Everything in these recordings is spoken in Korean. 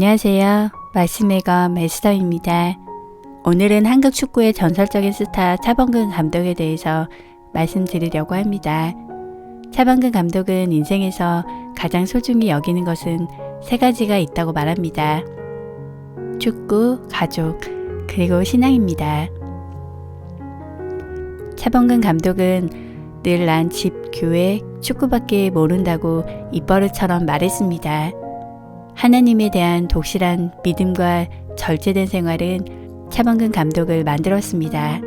안녕하세요. 말씀의 검 에스더입니다. 오늘은 한국 축구의 전설적인 스타 차범근 감독에 대해서 말씀드리려고 합니다. 차범근 감독은 인생에서 가장 소중히 여기는 것은 세 가지가 있다고 말합니다. 축구, 가족, 그리고 신앙입니다. 차범근 감독은 늘 난 집, 교회, 축구밖에 모른다고 입버릇처럼 말했습니다. 하나님에 대한 독실한 믿음과 절제된 생활은 차범근 감독을 만들었습니다.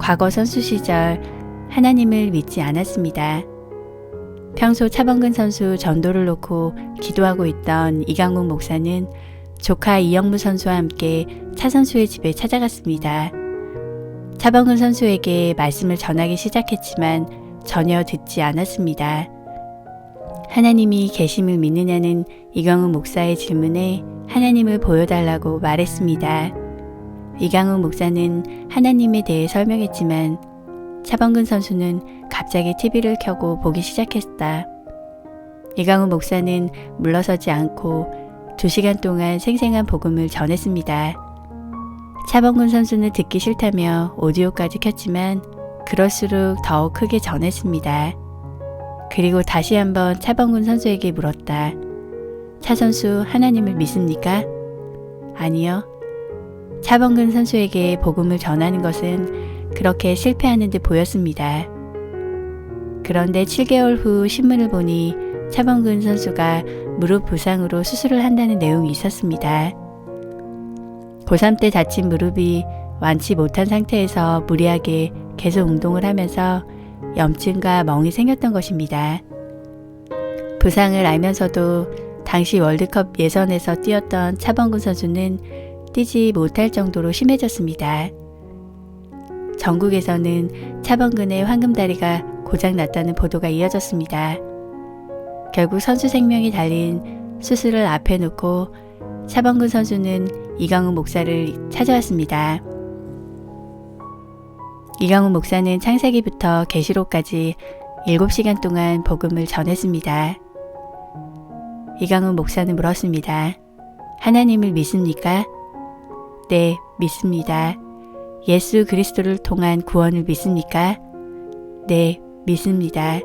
과거 선수 시절 하나님을 믿지 않았습니다. 평소 차범근 선수 전도를 놓고 기도하고 있던 이강국 목사는 조카 이영무 선수와 함께 차 선수의 집에 찾아갔습니다. 차범근 선수에게 말씀을 전하기 시작했지만 전혀 듣지 않았습니다. 하나님이 계심을 믿느냐는 이강훈 목사의 질문에 하나님을 보여달라고 말했습니다. 이강훈 목사는 하나님에 대해 설명했지만 차범근 선수는 갑자기 TV를 켜고 보기 시작했다. 이강훈 목사는 물러서지 않고 두 시간 동안 생생한 복음을 전했습니다. 차범근 선수는 듣기 싫다며 오디오까지 켰지만 그럴수록 더욱 크게 전했습니다. 그리고 다시 한번 차범근 선수에게 물었다. 차 선수 하나님을 믿습니까? 아니요. 차범근 선수에게 복음을 전하는 것은 그렇게 실패하는 듯 보였습니다. 그런데 7개월 후 신문을 보니 차범근 선수가 무릎 부상으로 수술을 한다는 내용이 있었습니다. 고3 때 다친 무릎이 완치 못한 상태에서 무리하게 계속 운동을 하면서 염증과 멍이 생겼던 것입니다. 부상을 알면서도 당시 월드컵 예선에서 뛰었던 차범근 선수는 뛰지 못할 정도로 심해졌습니다. 전국에서는 차범근의 황금다리가 고장났다는 보도가 이어졌습니다. 결국 선수 생명이 달린 수술을 앞에 놓고 차범근 선수는 이강훈 목사를 찾아왔습니다. 이강훈 목사는 창세기부터 계시록까지 7시간 동안 복음을 전했습니다. 이강훈 목사는 물었습니다. 하나님을 믿습니까? 네, 믿습니다. 예수 그리스도를 통한 구원을 믿습니까? 네, 믿습니다.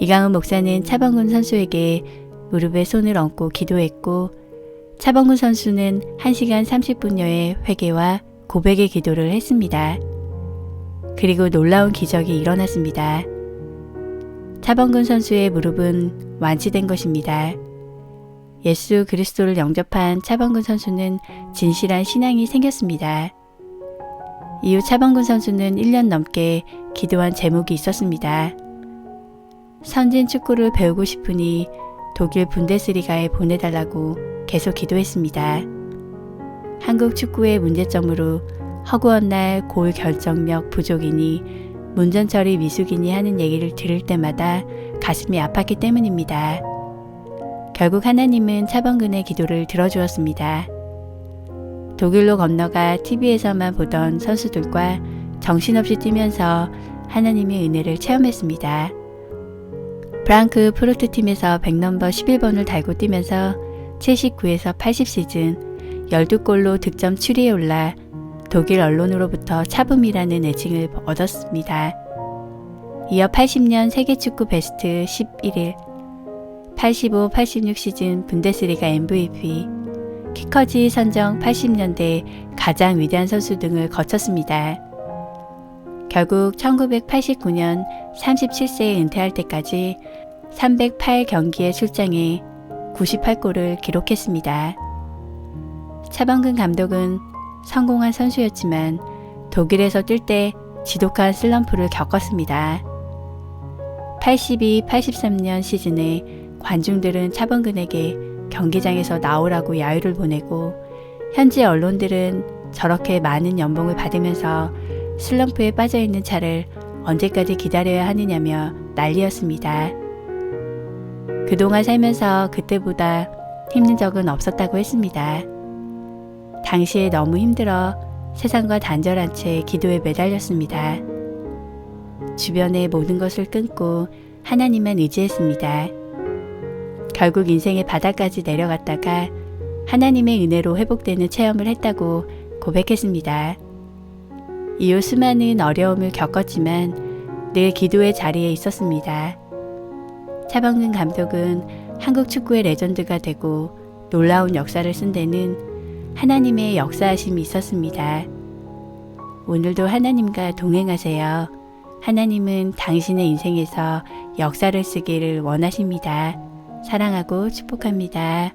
이강훈 목사는 차범근 선수에게 무릎에 손을 얹고 기도했고 차범근 선수는 1시간 30분여의 회개와 고백의 기도를 했습니다. 그리고 놀라운 기적이 일어났습니다. 차범근 선수의 무릎은 완치된 것입니다. 예수 그리스도를 영접한 차범근 선수는 진실한 신앙이 생겼습니다. 이후 차범근 선수는 1년 넘게 기도한 제목이 있었습니다. 선진 축구를 배우고 싶으니 독일 분데스리가에 보내달라고 계속 기도했습니다. 한국 축구의 문제점으로 허구한 날 고을 결정력 부족이니 문전처리 미숙이니 하는 얘기를 들을 때마다 가슴이 아팠기 때문입니다. 결국 하나님은 차범근의 기도를 들어주었습니다. 독일로 건너가 TV에서만 보던 선수들과 정신없이 뛰면서 하나님의 은혜를 체험했습니다. 프랑크 프루트 팀에서 100넘버 11번을 달고 뛰면서 79에서 80 시즌 12골로 득점 7위에 올라 독일 언론으로부터 차붐이라는 애칭을 얻었습니다. 이어 80년 세계축구 베스트 11일, 85, 86 시즌 분데스리가 MVP, 키커지 선정 80년대 가장 위대한 선수 등을 거쳤습니다. 결국 1989년 37세에 은퇴할 때까지 308경기에 출장해 98골을 기록했습니다. 차범근 감독은 성공한 선수였지만 독일에서 뛸 때 지독한 슬럼프를 겪었습니다. 82, 83년 시즌에 관중들은 차범근에게 경기장에서 나오라고 야유를 보내고 현지 언론들은 저렇게 많은 연봉을 받으면서 슬럼프에 빠져 있는 차를 언제까지 기다려야 하느냐며 난리였습니다. 그동안 살면서 그때보다 힘든 적은 없었다고 했습니다. 당시에 너무 힘들어 세상과 단절한 채 기도에 매달렸습니다. 주변의 모든 것을 끊고 하나님만 의지했습니다. 결국 인생의 바닥까지 내려갔다가 하나님의 은혜로 회복되는 체험을 했다고 고백했습니다. 이후 수많은 어려움을 겪었지만 늘 기도의 자리에 있었습니다. 차범근 감독은 한국 축구의 레전드가 되고 놀라운 역사를 쓴 데는 하나님의 역사하심이 있었습니다. 오늘도 하나님과 동행하세요. 하나님은 당신의 인생에서 역사를 쓰기를 원하십니다. 사랑하고 축복합니다.